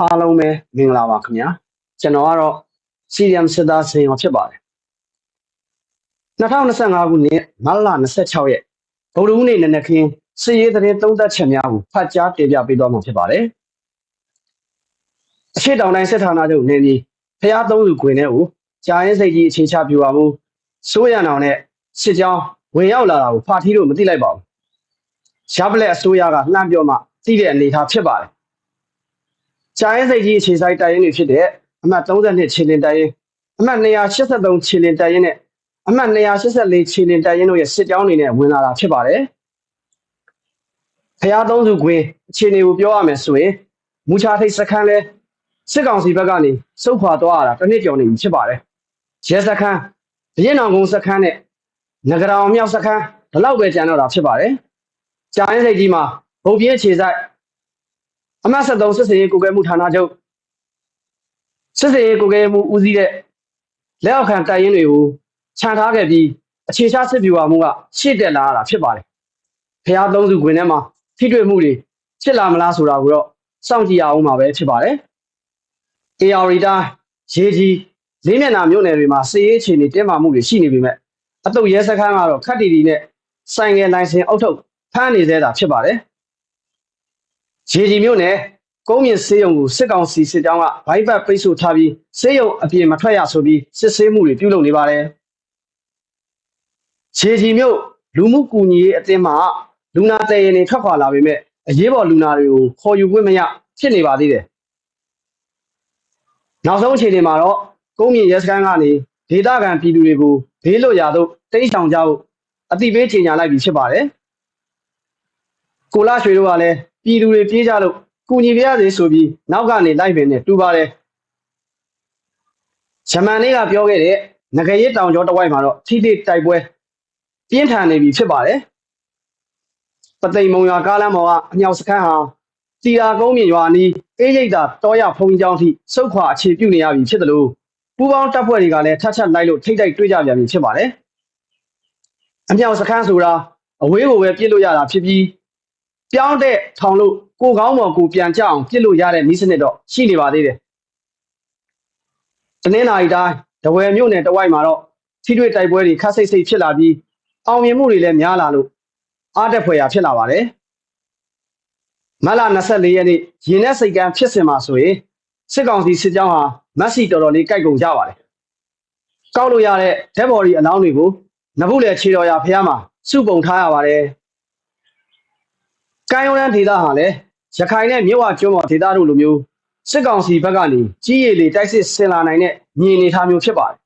အားလုံးပဲမင်္ဂလာပါခင်ဗျာကျွန်တော်ကတော့ CDM စစ်သားစင်ရောဖြစ်ပါတယ်2025ခုနှစ်မတ်လ26ရက်ဗုဒ္ဓဟူးနေ့နနက်ခင်းစစ်ရေးသတင်းသုံးသပ်ချက်များကိုဖတ်ကြားတင်ပြပေးသွားမှာဖြစ်ပါတယ်အရှိတောင်တိုင်းစစ်ဌာနချုပ်နေပြီးဖျားသုံးစုခွင်ထဲကိုကြာရင်စိတ်ကြီးအခြေချပြပါမှုစိုးရံအောင်နဲ့စစ်ကြောင်းဝင်ရောက်လာတာကိုဖာထီးလို့မသိလိုက်ပါဘူးရပလက်အစိုးရကလှမ်းပြောမှသိတဲ့အနေအထားဖြစ်ပါတယ် ကြာရင်စိတ်ကြီးအခြေဆိုင်တိုင်ရင်တွေဖြစ်တဲ့အမှတ်32ခြေလင်တိုင်ရင်အမှတ်283ခြေလင်တိုင်ရင်နဲ့အမှတ်284ခြေလင်တိုင်ရင်တို့ရဲ့စစ်ကြောင်းတွေနဲ့ဝင်လာတာဖြစ်ပါတယ်ဖျားသုံးစုခွင်အခြေအနေကိုပြောရမယ်ဆိုရင်မူချာထိတ်စခန်းလဲစစ်ကောင်စီဘက်ကနေစုခွာသွားရတာတစ်နှစ်ကျော်နေပြီဖြစ်ပါတယ်ရဲစခန်းရင်းအောင်ကုန်းစခန်းနဲ့ငကရောင်မြောက်စခန်းဒီလောက်ပဲကျန်တော့တာဖြစ်ပါတယ်ကြာရင်စိတ်ကြီးမှာဗုတ်ပြင်းခြေဆိုင် အမှတ်73စစ်စေးကိုကဲမှုဌာနချုပ်စစ်စေးကိုကဲမှုဦးစီးတဲ့လက်အောက်ခံတိုက်ရင်တွေကိုခြံထားခဲ့ပြီးအခြေချစစ်ပြူပါမှုကရှေ့တက်လာတာဖြစ်ပါတယ်ဖျားသုံးစုခွင်ထဲမှာထိတွေ့မှုတွေဖြစ်လာမလားဆိုတာကိုတော့စောင့်ကြည့်ရအောင်ပါပဲဖြစ်ပါတယ် AR တိုင်းရေကြီးလေးမျက်နှာမြို့နယ်တွေမှာစစ်ရေးအခြေအနေတင်းမာမှုတွေရှိနေပေမဲ့အတုတ်ရဲစခန်းကတော့ခက်တီတီနဲ့ဆိုင်ငယ်လိုင်စင်အုပ်ထုပ်ဖမ်းနေသေးတာဖြစ်ပါတယ် ရေကြီးမြို့နယ်ကုန်းမြင့်စေးရုံကိုစစ်ကောင်စီစစ်ကြောင်းကဘိုက်ဘတ်ပိတ်ဆို့ထားပြီးစေးရုံအပြင်မထွက်ရဆိုပြီးစစ်ဆေးမှုတွေပြုလုပ်နေပါတယ်ရေကြီးမြို့လူမှုကူညီရေးအသင်းမှလူနာတည်ရင်တွေထွက်ခွာလာပေမဲ့အရေးပေါ်လူနာတွေကိုခေါ်ယူခွင့်မရဖြစ်နေပါသေးတယ်နောက်ဆုံးအခြေအနေမှာတော့ကုန်းမြင့်ရဲစခန်းကနေဒေသခံပြည်သူတွေကိုဘေးလွတ်ရာသို့တိမ်းရှောင်ကြဖို့အတိပေးကြေညာလိုက်ပြီဖြစ်ပါတယ်ကိုလာရွှေတို့ကလည်း ပြည်သူတွေပြေးကြလို့ကူညီပြရစေဆိုပြီးနောက်ကနေလိုက်ပင်နဲ့တူပါတယ်ဂျမန်လေးကပြောခဲ့တဲ့ငကရဲတောင်ကျောတစ်ဝိုက်မှာတော့ထိတိတိုက်ပွဲပြင်းထန်နေပြီဖြစ်ပါတယ်ပသိမ်မုံရွာကားလမ်းပေါ်ကအမြောက်စခန်းဟာစီရာကုန်းမြင်ရွာနီးအေးရိတ်တာတောရဖုံကြီးကျောင်းထိစုတ်ခွာအခြေပြုနေရပြီဖြစ်တယ်လို့ပူပေါင်းတပ်ဖွဲ့တွေကလည်းထတ်ချက်လိုက်လို့ထိတ်တိုက်တွေ့ကြပြန်ပြီဖြစ်ပါတယ်အမြောက်စခန်းဆိုတာအဝေးကိုပဲပြစ်လို့ရတာဖြစ်ပြီး ပြောင်းတဲ့ထောင်လို့ကိုကောင်းပေါ်ကိုပြန်ကြအောင်ပြစ်လို့ရတဲ့နည်းစနစ်တော့ရှိနေပါသေးတယ်တနင်္လာရီတိုင်းတဝယ်မြို့နယ်တဝိုက်မှာတော့ထိတွေ့တိုက်ပွဲတွေခက်ဆိတ်ဆိတ်ဖြစ်လာပြီးအောင်မြင်မှုတွေလည်းများလာလို့အားတက်ဖွယ်ရာဖြစ်လာပါတယ်မတ်လ24ရက်နေ့ရင်နဲ့စိတ်ကမ်းဖြစ်စင်မှာဆိုရင်စစ်ကောင်စီစစ်ကြောင်းဟာမက်ဆီတော်တော်လေးကြိုက်ကုန်ကြပါတယ်ကောက်လို့ရတဲ့ဓက်ဘော်ဒီအလောင်းတွေကိုနဘူးလေခြေတော်ရဖះမှာစုပုံထားရပါတယ် ကိုင်းရုံးတန်းဒေသဟာလည်းရခိုင်နဲ့မြစ်ဝကျွန်းပေါ်ဒေသတို့လိုမျိုးစစ်ကောင်စီဘက်ကနေကြီးရည်လေတိုက်စစ်ဆင်လာနိုင်တဲ့ညီအနေထားမျိုးဖြစ်ပါတယ်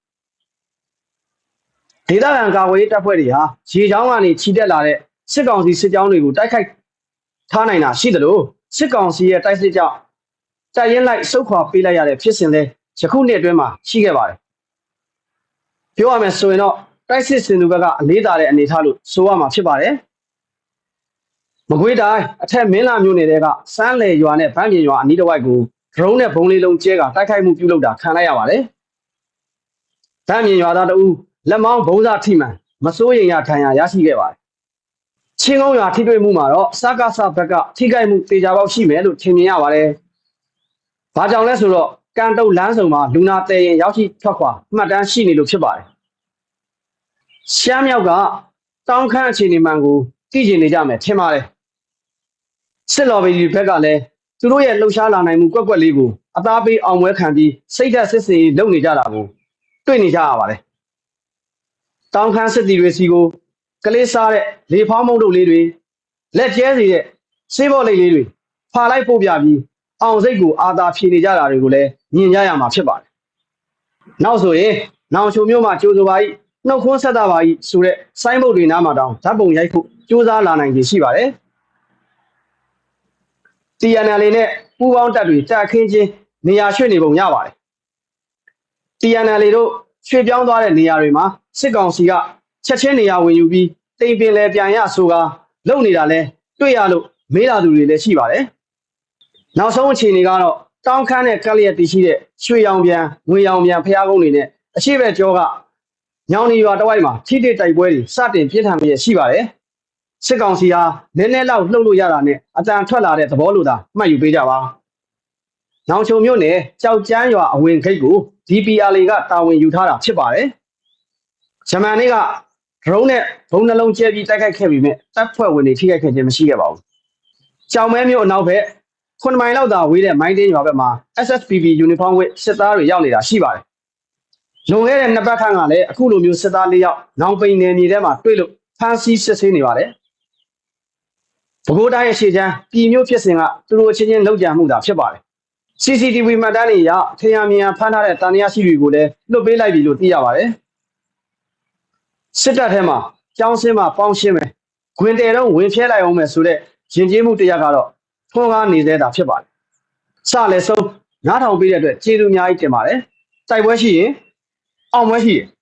ဒေသခံကာကွယ်ရေးတပ်ဖွဲ့တွေဟာရေချောင်းကနေခြိတက်လာတဲ့စစ်ကောင်စီစစ်ကြောင်းတွေကိုတိုက်ခိုက်ထားနိုင်တာရှိတယ်လို့စစ်ကောင်စီရဲ့တိုက်စစ်ကြောင့်တိုက်ရင်လိုက်စုခွာပေးလိုက်ရတဲ့ဖြစ်စဉ်လဲယခုနှစ်အတွင်းမှာရှိခဲ့ပါတယ်ပြောရမယ်ဆိုရင်တော့တိုက်စစ်စင်သူဘက်ကအလေးသာတဲ့အနေထားလို့ဆိုရမှာဖြစ်ပါတယ် မကွေးတိုင်းအထက်မင်းလာမြို့နယ်တဲကစမ်းလေရွာနဲ့ဗန်းပြင်ရွာအနီးတစ်ဝိုက်ကို drone နဲ့ဘုံလေးလုံးကျဲကတိုက်ခိုက်မှုပြုလုပ်တာခံလိုက်ရပါတယ်ဗန်းပြင်ရွာသားတအူးလက်မောင်းဘုံစားထိမှန်မစိုးရိမ်ရခံရရရှိခဲ့ပါတယ်ချင်းကုန်းရွာထိတွေ့မှုမှာတော့စကားစဘက်ကထိခိုက်မှုတေချာပေါက်ရှိမယ်လို့ထင်မြင်ရပါတယ်။ဘာကြောင့်လဲဆိုတော့ကန်တုတ်လမ်းစုံမှာလူနာတဲရင်ရောက်ရှိထွက်ခွာမှတ်တမ်းရှိနေလို့ဖြစ်ပါတယ်။ရှမ်းမြောက်ကတောင်းခန့်အခြေအနေမှန်ကိုသိကျင်နေကြမယ်ထင်ပါတယ်။ စစ်လော်ဘီဒီဘက်ကလည်းသူတို့ရဲ့လှုပ်ရှားလာနိုင်မှုကွက်ကွက်လေးကိုအသားပေးအောင်ပွဲခံပြီးစိတ်သက်စစ်စစ်လုပ်နေကြတာကိုတွေ့နေကြရပါတယ်။တောင်းခန့်စစ်တီတွေစီကိုကလေးစားတဲ့လေဖောင်းမုံတို့လေးတွေလက်ကျဲစီတဲ့ဆေးဘောလိတ်လေးတွေဖာလိုက်ပို့ပြပြီးအောင်စိတ်ကိုအာသာဖြေနေကြတာတွေကိုလည်းမြင်ကြရမှာဖြစ်ပါတယ်။နောက်ဆိုရင်နောင်ချုံမျိုးမှာကြိုးစိုးပါဤနှုတ်ခွန်းဆက်တာပါဤဆိုတဲ့ဆိုင်းဘုတ်တွေနားမှာတောင်ဓာတ်ပုံရိုက်ဖို့ကြိုးစားလာနိုင်ခြင်းရှိပါတယ်။ TNL နဲ့ပူးပေါင်းတပ်တွေတက်ခင်းချင်းနေရာရွှေ့နေပုံရပါတယ်။ TNL တို့ရွှေ့ပြောင်းသွားတဲ့နေရာတွေမှာစစ်ကောင်စီကချက်ချင်းနေရာဝင်ယူပြီးတိမ်ပင်လဲပြန်ရဆိုကလုံနေတာလဲတွေ့ရလို့မေးလာသူတွေလည်းရှိပါတယ်။နောက်ဆုံးအခြေအနေကတော့တောင်းခမ်းတဲ့ကက်လျက်တည်ရှိတဲ့ရွှေရောင်ပြန်ငွေရောင်ပြန်ဖျားကုန်းတွေနဲ့အရှိဘက်ကျောကညောင်နေရွာတစ်ဝိုက်မှာထိတိတိုက်ပွဲတွေစတင်ပြင်းထန်ပြီးရှိပါတယ်။ စစ်ကောင်စီဟာနည်းနည်းလောက်လှုပ်လို့ရတာနဲ့အတန်ထွက်လာတဲ့သဘောလိုသာမှတ်ယူပေးကြပါညောင်ချုံမြို့နယ်ကြောက်ကျန်းရွာအဝင်ဂိတ်ကို DPRA ကတာဝန်ယူထားတာဖြစ်ပါတယ်။ဂျမန်နေ့ကဒရုန်းနဲ့ဘုံနှလုံးကျဲပြီးတိုက်ခိုက်ခဲ့ပြီးမြဲတပ်ဖွဲ့ဝင်တွေထိခိုက်ခဲ့ခြင်းမရှိခဲ့ပါဘူး။ကြောင်မဲမြို့အနောက်ဘက်9မိုင်လောက်သာဝေးတဲ့မိုင်းတင်းရွာဘက်မှာ SSPB uniform ဝတ်စစ်သားတွေရောက်နေတာရှိပါတယ်။လွန်ခဲ့တဲ့နှစ်ပတ်ခန့်ကလည်းအခုလိုမျိုးစစ်သားလေးယောက်နောင်ပိန်နယ်မြေထဲမှာတွေ့လို့ဖမ်းဆီးစစ်ဆေးနေပါတယ်။ ဘကိုးတိုင်းရဲ့ရှေ့ချမ်းပြည်မျိုးဖြစ်စဉ်ကသူတို့အချင်းချင်းလောက်ကြံမှုတာဖြစ်ပါတယ်။ CCTV မှတ်တမ်းတွေအရထင်ရမြင်ရဖမ်းထားတဲ့တန်တရားရှိတွေကိုလည်းလွတ်ပေးလိုက်ပြီလို့သိရပါတယ်။စစ်တပ်ထဲမှာကြောင်းစင်းမှာပေါင်းရှင်းမယ်။ခွင်တယ်တော့ဝင်ဖြဲလိုက်အောင်မယ်ဆိုတဲ့ရင်ကျေးမှုတရားကတော့ထွန်းကားနေသေးတာဖြစ်ပါတယ်။စလည်းဆုံးနားထောင်ပေးတဲ့အတွက်ကျေးဇူးအများကြီးတင်ပါတယ်။တိုက်ပွဲရှိရင်အောင်ပွဲရှိရင်